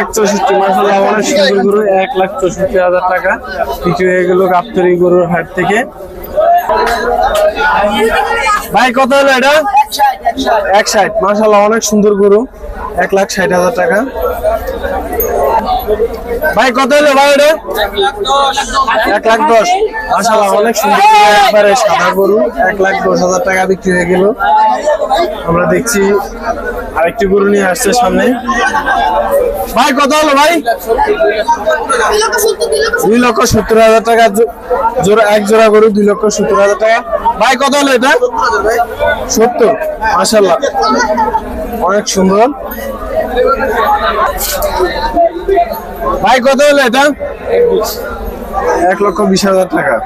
এক অনেক সুন্দর গরু এক লাখ হাজার টাকা। বিক্রি হয়ে গরুর হাট থেকে। কত হলো এটা? এক ষাট অনেক সুন্দর গরু। এক লাখ ষাট হাজার টাকা। ভাই, কত হলো ভাই এটা এক লাখ দশ মাসাল্লাহ অনেক সুন্দর সাদা গরু, এক লাখ দশ হাজার টাকা বিক্রি হয়ে গেল। আমরা দেখছি আরেকটি গরু নিয়ে আসছে সামনে। ভাই, কত হলো ভাই? দুই লক্ষ সত্তর হাজার টাকা জোড়া, এক জোড়া গরু, দুই লক্ষ সত্তর হাজার টাকা। ভাই, কত হলো এটা? সত্তর। মাসাল্লাহ অনেক সুন্দর। ভাই, কত হলো এটা? এক লক্ষ বিশ হাজার টাকা।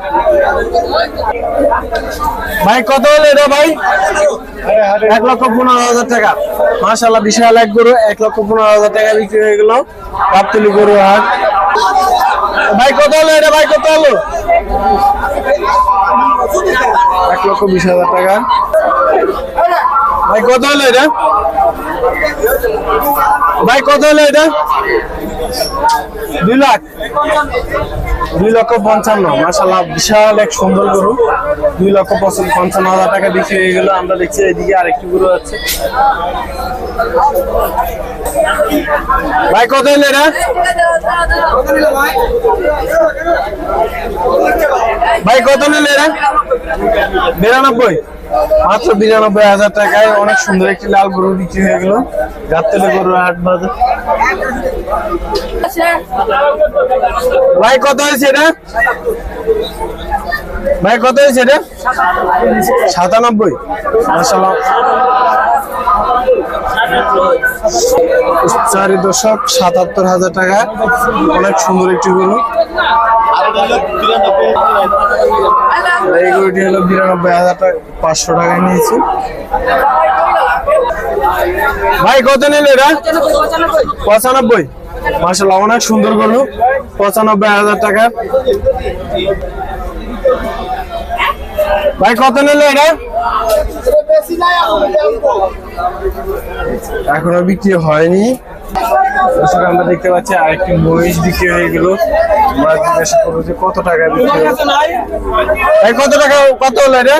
ভাই, কত হলো এটা ভাই? এক লক্ষ পনেরো হাজার টাকা। মাসাল্লাহ বিশাল এক গরু, এক লক্ষ পনেরো হাজার টাকা বিক্রি হয়ে গেল। গাবতলি গরু হাট। ভাই, কত হলো এটা ভাই? কত হলো? এক লক্ষ বিশ হাজার টাকা। ভাই, কত হলো এটা? ভাই, কত হলো এটা? দুই লাখ। দুই লক্ষ পঞ্চান্ন মাসাল্লাহ বিশাল এক সুন্দর গরু। দুই লক্ষ পঞ্চান্ন হাজার টাকা বিক্রি হয়ে গেল। আমরা দেখছি এদিকে আরেকটি গরু আছে। ভাই, কত হলো এটা? ভাই, কত নিল এরা বিরানব্বই। মাত্র বিরানব্বই হাজার টাকায় অনেক সুন্দর একটি লাল গরু বিক্রি হয়ে গেল। গাবতলি গরু হাট বাজার। ভাই, কত হয়েছে এটা? ভাই, কত হয়েছে এটা? সাতানব্বই। চারি দশক সাতাত্তর হাজার টাকা। অনেক সুন্দর একটি গরু। এই গরুটি হলো বিরানব্বই হাজার টাকা পাঁচশো টাকায় নিয়েছি ভাই, কত নিল এটা? পঁচানব্বই। মাসাল্লাহ অনেক সুন্দর গরু। পঁচানব্বই হাজার টাকা। ভাই, কত নিল এটা? এখনও বিক্রি হয়নি। দর্শক, আমরা দেখতে পাচ্ছি আরেকটি মহিষ বিক্রি হয়ে গেল। কত টাকা বিক্রি কত টাকা, কত হলো এটা?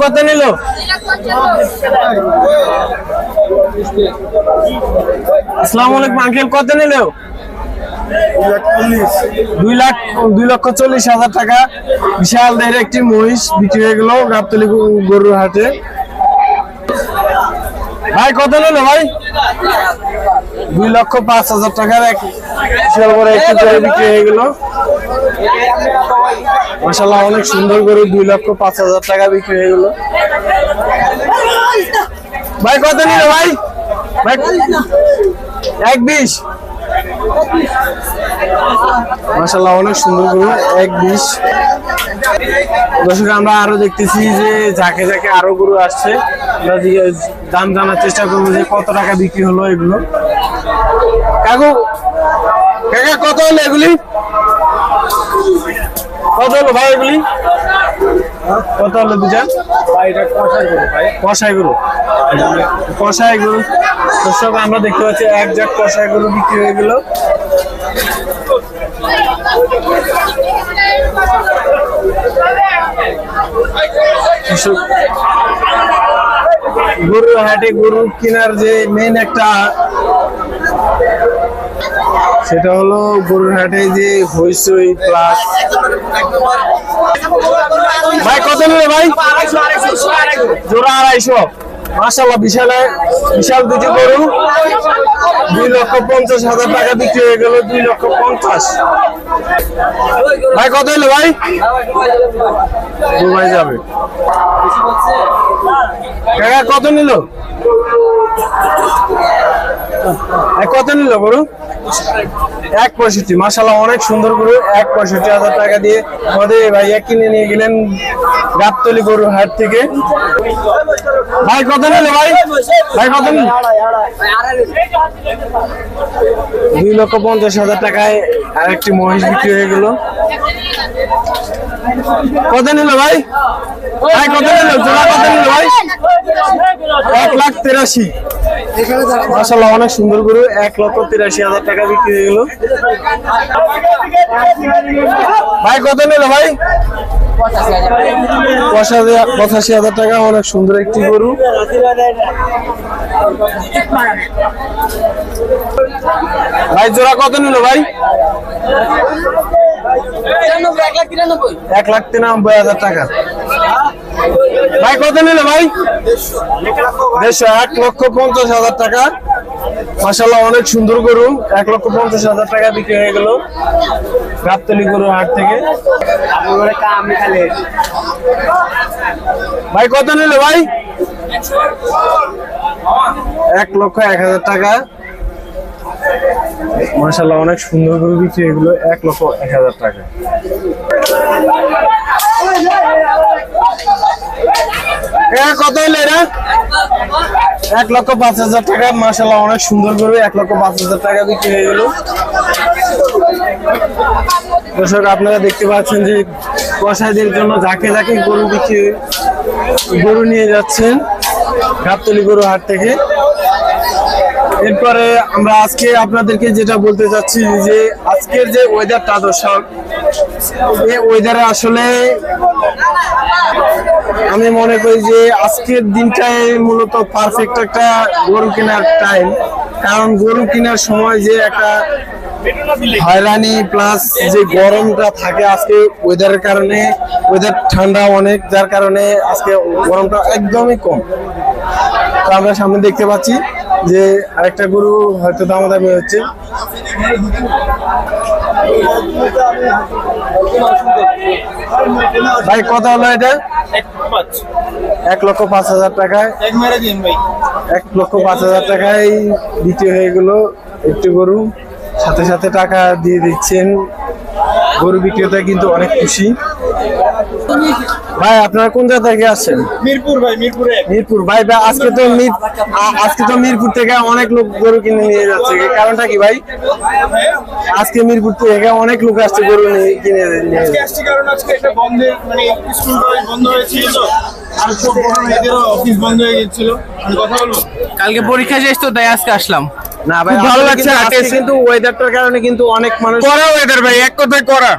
কত নিল? আসসালামু আলাইকুম, আঙ্কেল, কত নিল? দুই লাখ, দুই লক্ষ চল্লিশ হাজার টাকা। বিশাল দেহের একটি মহিষ বিক্রি হয়ে গেল, গাবতলি গরু- গরুর হাটে। ভাই কত নিল ভাই? দুই লক্ষ পাঁচ হাজার টাকার এক বড় একটি বিক্রি হয়ে গেল। মাসাল্লাহ অনেক সুন্দর করে দুই লক্ষ পাঁচ হাজার টাকা বিক্রি হয়ে গেল। ভাই কত নিল ভাই? ভাই এক বিশ। মাসাল্লাহ অনেক সুন্দর গরু এক বিশ। দর্শক আমরা আরও দেখতেছি যে যাকে যাকে আরও গরু আসছে। আমরা দাম জানার চেষ্টা করব যে কত টাকা বিক্রি হলো এগুলো। কাকু কাকা কত হলো এগুলি? কত হলো ভাই এগুলি? কত হলো দুটা কষাই গরু কষাই গরু। দর্শক আমরা দেখতে পাচ্ছি এক জাক কষাই গরু বিক্রি হয়ে গেল। কৃষক। গরুর হাটে গরু কেনার যে মেন একটা সেটা হলো গরুর হাটে যে হইচই প্লাস ভাই, কত নেবে ভাই? জোড়া আড়াইশো। মাসাল্লাহ বিশাল বিশাল দুটি গরু। দুই লক্ষ পঞ্চাশ হাজার টাকা বিক্রি হয়ে গেল, দুই লক্ষ পঞ্চাশ। ভাই, কত হলো ভাই? দুবাই যাবে। কত নিল? কত নিল গরু? এক পঁয়ষট্টি। মাসাল্লাহ অনেক সুন্দর গরু। এক পঁয়ষট্টি হাজার টাকা দিয়ে আমাদের ভাইয়া কিনে নিয়ে গেলেন গাবতলি গরুর হাট থেকে। ভাই, কত নিল ভাই? ভাই, কত নিল? দুই লক্ষ পঞ্চাশ হাজার টাকায় আরেকটি মহিষ বিক্রি হয়ে গেল। কত নিল ভাই? ভাই, কত নিল? জোড়া কত নিল এক লাখ তেরাশি। মাসাল্লাহ অনেক সুন্দর গরু এক লক্ষ তিরাশি হাজার টাকা বিক্রি হয়ে গেল ভাই কত নিল ভাই? পঁচাশি পঁচাশি হাজার টাকা অনেক সুন্দর একটি গরু। ভাই জোড়া কত নিল ভাই? এক লাখ তিরানব্বই হাজার টাকা। ভাই, কত নিলে ভাই? দেড়শো, এক লক্ষ পঞ্চাশ হাজার টাকা। মাসাল্লাহ অনেক সুন্দর গরু। এক লক্ষ পঞ্চাশ হাজার টাকা বিক্রি হয়ে গেল গাবতলি গরু হাট থেকে। ভাই, কত নিলে ভাই? এক লক্ষ এক হাজার টাকা। মাসাল্লাহ অনেক সুন্দর গরু বিক্রি হয়ে গেল এক লক্ষ এক হাজার টাকা। এক লক্ষ পাঁচ হাজার টাকা। অনেক এক লক্ষ পাঁচ হাজার টাকা বিক্রি হয়ে আপনারা দেখতে পাচ্ছেন যে কষাইদের জন্য ঝাঁকে ঝাঁকে গরু বিক্রি গরু নিয়ে যাচ্ছেন। গাবতলি গরু হাট থেকে। এরপরে আমরা আজকে আপনাদেরকে যেটা বলতে চাচ্ছি যে আজকের যে ওয়েদারটা দর্শক, এই ওয়েদারে আসলে আমি মনে করি যে আজকের দিনটাই মূলত পারফেক্ট একটা গরু কেনার টাইম কারণ গরু কেনার সময় যে একটা হয়রানি প্লাস যে গরমটা থাকে আজকে ওয়েদারের কারণে ওয়েদার ঠান্ডা অনেক, যার কারণে আজকে গরমটা একদমই কম। তো আমরা সামনে দেখতে পাচ্ছি। যে আরেকটা গরু হয়তো দামাদামি হচ্ছে। ভাই কত হলো এটা? এক লক্ষ পাঁচ হাজার টাকায়। এক লক্ষ পাঁচ হাজার টাকায় বিক্রি হয়ে গেল একটি গরু। সাথে সাথে টাকা দিয়ে দিচ্ছেন গরু বিক্রেতা, কিন্তু অনেক খুশি। ভাই আপনারা কোন জায়গা থেকে আসছেন? মিরপুর ভাই মিরপুরে। মিরপুর। ভাই ভাই আজকে তো আজকে তো মিরপুর থেকে অনেক লোক গরু কিনে নিয়ে যাচ্ছে। কারণটা কি ভাই? আজকে মিরপুর থেকে অনেক লোক আসছে গরু কিনে নিয়ে আজকে আসছি কারণ আজকে একটা বন্ধের মানে স্কুল বন্ধ হয়েছিল অফিস বন্ধ হয়ে গেছিল। আমি কথা বলব? কালকে পরীক্ষা শেষ তো তাই আজকে আসলাম। না ভাই ভালো লাগছে আজকে কিন্তু ওয়েদারটার কারণে কিন্তু অনেক মানুষ করা ওয়েদার ভাই এক কথায় করা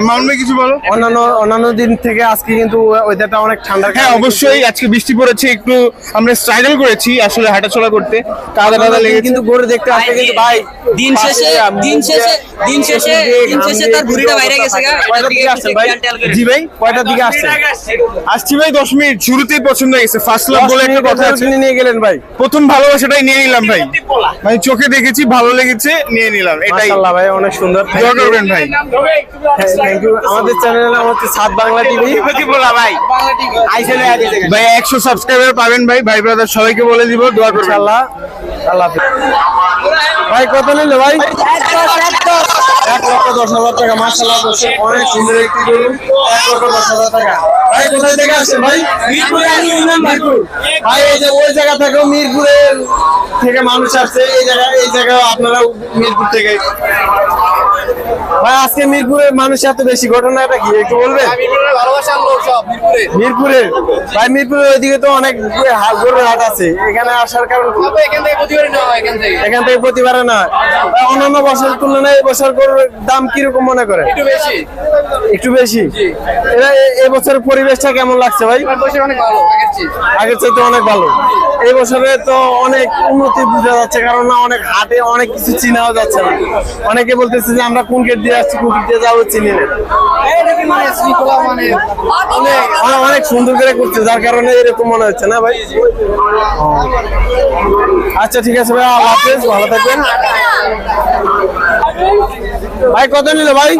মামুন কিছু বলো? অন্যান্য অন্যান্য দিন থেকে আজকে কিন্তু ওয়েদারটা অনেক ঠান্ডা হ্যাঁ অবশ্যই আজকে বৃষ্টি পড়েছে একটু আমরা স্ট্রাগল করেছি আসলে হাঁটাচলা করতে। কাদা লেগেছে। কিন্তু গরু দেখতে আসলে কিন্তু ভাই দিন শেষে দিন শেষে দিন শেষে দিন শেষে তার ভুড়িটা বাইরে গেছে গা। কয়টার দিকে আসছেন ভাই? জি ভাই কয়টার দিকে আসছেন? আসছি ভাই দশ মিনিট। শুরুতেই পছন্দ হয়ে গেছে। ফার্স্ট লাভ বলে একটা কথা আছে। নিয়ে গেলেন ভাই। প্রথম ভালোবাসাটাই নিয়ে নিলাম ভাই। মানে চোখে দেখেছি ভালো লেগেছে নিয়ে নিলাম। এটাই। মাশাআল্লাহ ভাই অনেক সুন্দর। দোয়া করবেন ভাই। থ্যাংক ইউ আমাদের নাম হচ্ছে সাত বাংলা টিভি ভাই ভাই একশো সাবস্ক্রাইবার পাবেন ভাই ভাই ব্রাদার সবাইকে বলে দিব দোয়া করবেন। আল্লাহ হাফেজ। ভাই কত নিল ভাই। এক লক্ষ দশ হাজার টাকা মাসাল্লাহ অনেক সুন্দর একটি গরু। এক লক্ষ দশ হাজার টাকা। ভাই কোথায় থেকে আসছেন ভাই? মিরপুর ভাই। এই যে ওই জায়গা থেকেও মিরপুরের থেকে মানুষ আসছে। এই জায়গা এই জায়গায় আপনারা মিরপুর থেকে ভাই আজকে মিরপুরের মানুষ এত বেশি ঘটনাটা কি একটু বলবেন? মিরপুরে ভাই মিরপুরের ওইদিকে তো অনেক হা- গরুর হাট আছে। এখানে আসার কারণ এখান থেকে প্রতিবারে না অন্যান্য বছরের তুলনায় এই বছর গরুর দাম কীরকম মনে করে? একটু বেশি। এরা এ- এই বছরের পরিবেশটা কেমন লাগছে ভাই? আগের চাইতে অনেক ভালো এই বছরে তো অনেক উন্নতি বোঝা যাচ্ছে কারণ না অনেক হাটে অনেক কিছু চিনাও যাচ্ছে না। অনেকে বলতেছে যে আমরা কোন গেট দিয়ে আসছি কোন দিয়ে যাব চিনি না অনেক অনেক- অনেক সুন্দর করে করছে যার কারণে এরকম মনে হচ্ছে না ভাই আচ্ছা ঠিক আছে ভাই আল্লাহ হাফেজ ভালো থাকবেন। ভাই কত নিল ভাই?